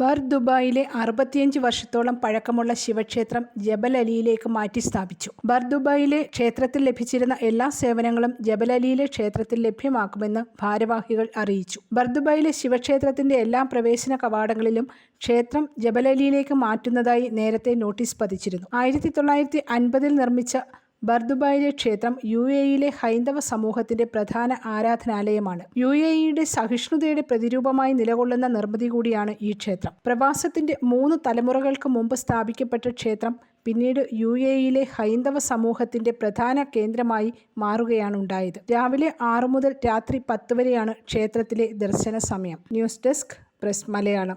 ബർ ദുബായിലെ അറുപത്തിയഞ്ച് വർഷത്തോളം പഴക്കമുള്ള ശിവക്ഷേത്രം ജബൽ അലിയിലേക്ക് മാറ്റി സ്ഥാപിച്ചു. ബർ ദുബായിലെ ക്ഷേത്രത്തിൽ ലഭിച്ചിരുന്ന എല്ലാ സേവനങ്ങളും ജബൽ അലിയിലെ ക്ഷേത്രത്തിൽ ലഭ്യമാക്കുമെന്ന് ഭാരവാഹികൾ അറിയിച്ചു. ബർ ദുബായിലെ ശിവക്ഷേത്രത്തിന്റെ എല്ലാ പ്രവേശന കവാടങ്ങളിലും ക്ഷേത്രം ജബൽ അലിയിലേക്ക് മാറ്റുന്നതായി നേരത്തെ നോട്ടീസ് പതിച്ചിരുന്നു. ആയിരത്തി തൊള്ളായിരത്തി അൻപതിൽ നിർമ്മിച്ച ബർദുബായിലെ ക്ഷേത്രം യു എ ഇയിലെ ഹൈന്ദവ സമൂഹത്തിന്റെ പ്രധാന ആരാധനാലയമാണ്. യു എ ഇയുടെ സഹിഷ്ണുതയുടെ പ്രതിരൂപമായി നിലകൊള്ളുന്ന നിർമ്മിതി കൂടിയാണ് ഈ ക്ഷേത്രം. പ്രവാസത്തിന്റെ മൂന്ന് തലമുറകൾക്ക് മുമ്പ് സ്ഥാപിക്കപ്പെട്ട ക്ഷേത്രം പിന്നീട് യു എ ഇയിലെ ഹൈന്ദവ സമൂഹത്തിന്റെ പ്രധാന കേന്ദ്രമായി മാറുകയാണ് ഉണ്ടായത്. രാവിലെ ആറു മുതൽ രാത്രി പത്ത് വരെയാണ് ക്ഷേത്രത്തിലെ ദർശന സമയം. News desk press Malayalam.